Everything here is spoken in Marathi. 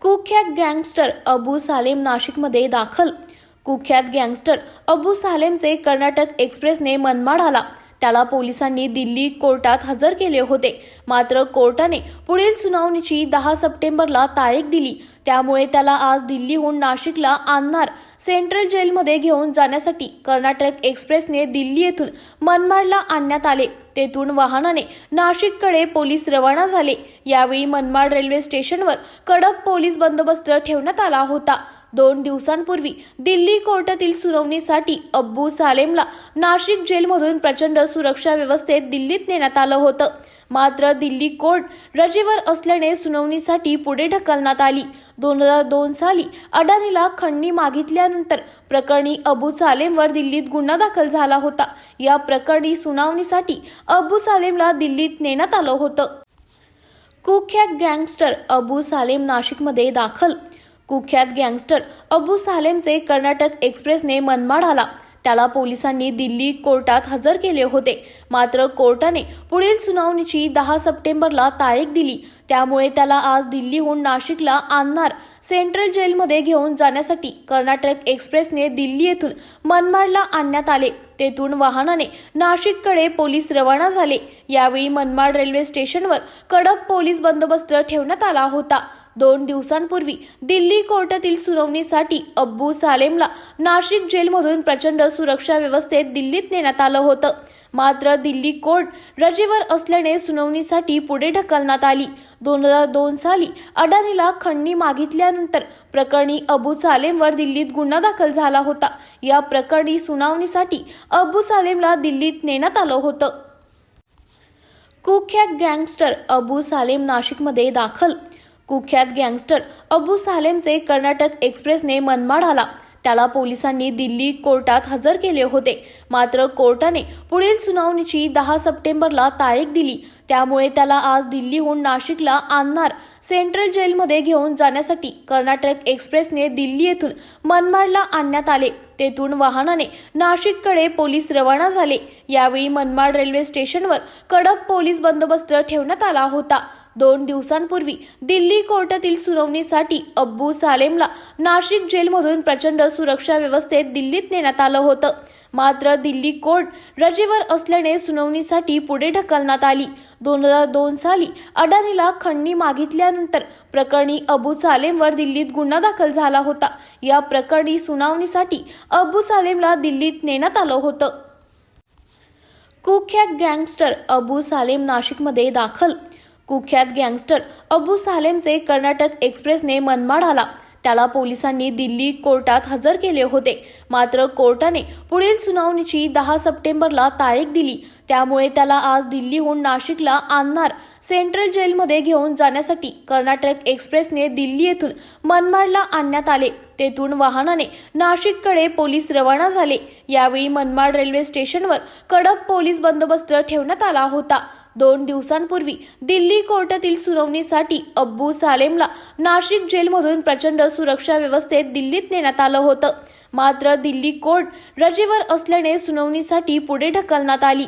कुख्यात गँगस्टर अबू सालेम नाशिकमध्ये दाखल. कुख्यात गँगस्टर अबू सालेमचे कर्नाटक एक्सप्रेसने मनमाड आला. त्याला पोलिसांनी दिल्ली कोर्टात हजर केले होते. मात्र कोर्टाने पुढील सुनावणीची दहा सप्टेंबरला तारीख दिली. त्यामुळे त्याला आज दिल्लीहून नाशिकला आणणार सेंट्रल जेलमध्ये घेऊन जाण्यासाठी कर्नाटक एक्सप्रेसने दिल्ली येथून मनमाडला आणण्यात आले. तेथून वाहनाने नाशिककडे पोलीस रवाना झाले. यावेळी मनमाड रेल्वे स्टेशनवर कडक पोलीस बंदोबस्त ठेवण्यात आला होता. दोन दिवसांपूर्वी दिल्ली कोर्टातील सुनावणीसाठी अब्बू सालेमला नाशिक जेलमधून प्रचंड सुरक्षा व्यवस्थेत दिल्लीत नेण्यात आलं होतं. मात्र दिल्ली कोर्ट रजेवर असल्याने सुनावणीसाठी पुढे ढकलण्यात आली. दोन हजार दोन साली अडाणीला खंडणी मागितल्यानंतर प्रकरणी अबू सालेमवर दिल्लीत गुन्हा दाखल झाला होता. या प्रकरणी सुनावणीसाठी अबू सालेमला दिल्लीत नेण्यात आलं होतं. कुख्यात गँगस्टर अबू सालेम नाशिकमध्ये दाखल कुख्यात गँगस्टर अबू सालेमचे कर्नाटक एक्सप्रेसने मनमाड आला. त्याला पोलिसांनी दिल्ली कोर्टात हजर केले होते. मात्र कोर्टाने पुढील सुनावणीची दहा सप्टेंबरला तारीख दिली. त्यामुळे त्याला आज दिल्लीहून नाशिकला आणणार सेंट्रल जेलमध्ये घेऊन जाण्यासाठी कर्नाटक एक्सप्रेसने दिल्ली येथून मनमाडला आणण्यात आले. तेथून वाहनाने नाशिककडे पोलीस रवाना झाले. यावेळी मनमाड रेल्वे स्टेशनवर कडक पोलीस बंदोबस्त ठेवण्यात आला होता. दोन दिवसांपूर्वी दिल्ली कोर्टातील सुनावणीसाठी अब्बू सालेमला नाशिक जेलमधून प्रचंड सुरक्षा व्यवस्थेत दिल्लीत नेण्यात आलं होतं. मात्र दिल्ली कोर्ट रजेवर असल्याने सुनावणीसाठी पुढे ढकलण्यात आली. दोन हजार दोन साली अडानीला खंडणी मागितल्यानंतर प्रकरणी अबू सालेमवर दिल्लीत गुन्हा दाखल झाला होता. या प्रकरणी सुनावणीसाठी अबू सालेमला दिल्लीत नेण्यात आलं होतं. कुख्यात गँगस्टर अबू सालेम नाशिकमध्ये दाखल कुख्यात गँगस्टर अबू सालेमचे कर्नाटक एक्सप्रेसने मनमाड आला. त्याला पोलिसांनी दिल्ली कोर्टात हजर केले होते. मात्र कोर्टाने पुढील सुनावणीची दहा सप्टेंबरला तारीख दिली. त्यामुळे त्याला आज दिल्लीहून नाशिकला आणणार. सेंट्रल जेलमध्ये घेऊन जाण्यासाठी कर्नाटक एक्सप्रेसने दिल्ली येथून मनमाडला आणण्यात आले. तेथून वाहनाने नाशिककडे पोलीस रवाना झाले. यावेळी मनमाड रेल्वे स्टेशनवर कडक पोलीस बंदोबस्त ठेवण्यात आला होता. दोन दिवसांपूर्वी दिल्ली कोर्टातील सुनावणीसाठी अब्बू सालेमला नाशिक जेलमधून प्रचंड सुरक्षा व्यवस्थेत दिल्लीत नेण्यात आलं होतं. मात्र दिल्ली कोर्ट रजेवर असल्याने सुनावणीसाठी पुढे ढकलण्यात आली. दोन हजार दोन साली अडानीला खंडणी मागितल्यानंतर प्रकरणी अबू सालेमवर दिल्लीत गुन्हा दाखल झाला होता. या प्रकरणी सुनावणीसाठी अबू सालेमला दिल्लीत नेण्यात आलं होतं. कुख्यात गँगस्टर अबू सालेम नाशिकमध्ये दाखल कुख्यात गँगस्टर अबू सालेमचे कर्नाटक एक्सप्रेसने मनमाड आला. त्याला पोलिसांनी दिल्ली कोर्टात हजर केले होते. मात्र कोर्टाने पुढील सुनावणीची दहा सप्टेंबरला तारीख दिली. त्यामुळे त्याला आज दिल्लीहून नाशिकला आणणार. सेंट्रल जेलमध्ये घेऊन जाण्यासाठी कर्नाटक एक्सप्रेसने दिल्ली येथून मनमाडला आणण्यात आले. तेथून वाहनाने नाशिककडे पोलीस रवाना झाले. यावेळी मनमाड रेल्वे स्टेशनवर कडक पोलीस बंदोबस्त ठेवण्यात आला होता. दोन दिवसांपूर्वी दिल्ली कोर्टातील सुनावणीसाठी अब्बू सालेमला नाशिक जेलमधून प्रचंड सुरक्षा व्यवस्थेत दिल्लीत नेण्यात आलं होतं. मात्र दिल्ली कोर्ट रजेवर असल्याने सुनावणीसाठी पुढे ढकलण्यात आली.